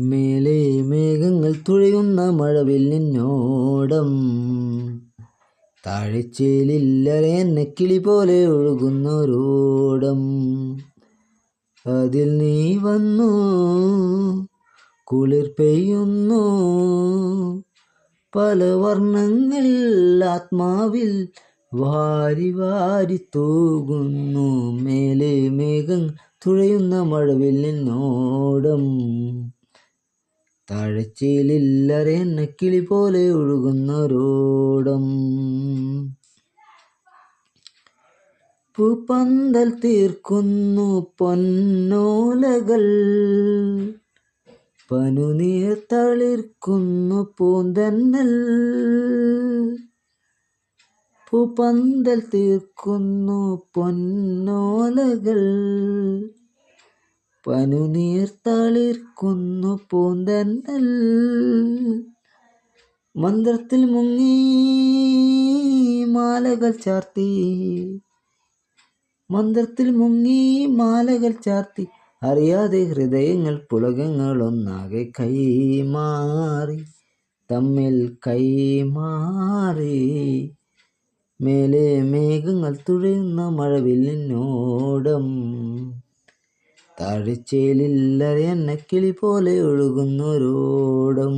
മേലെ മേഘങ്ങൾ തുഴയുന്ന നിന്നോടം. താഴ്ചയിലില്ലരെ എന്നെ കിളി പോലെ ഒഴുകുന്നൊരോടം. അതിൽ നീ വന്നു കുളിർ പെയ്യുന്നു. പല വർണങ്ങൾ ആത്മാവിൽ വാരി വാരി തൂകുന്നു. മേലെ മേഘം തുഴയുന്ന മഴവിൽ താഴ്ചയിലില്ലറെ എന്നെ കിളി പോലെ ഒഴുകുന്നൊരോടം. പൂപ്പന്തൽ തീർക്കുന്നു പൊന്നോലകൾ. പനുനീർ തളിർക്കുന്നു പൂന്തന്നൽ. പൂപ്പന്തൽ തീർക്കുന്നു പൊന്നോലകൾ. പനുനീർ തളിർക്കുന്നു പൂന്തന്നൽ മന്ത്രത്തിൽ മുങ്ങി മാലകൾ ചാർത്തി. മന്ത്രത്തിൽ മുങ്ങി മാലകൾ ചാർത്തി. അറിയാതെ ഹൃദയങ്ങൾ പുളകങ്ങളൊന്നാകെ കൈമാറി. തമ്മിൽ കൈമാറി. മേലെ മേഘങ്ങൾ തുഴയുന്ന മഴവില്ലിനോടം താഴ്ചയിലില്ലരെ എന്ന കിളി പോലെ ഒഴുകുന്നൊരോടം.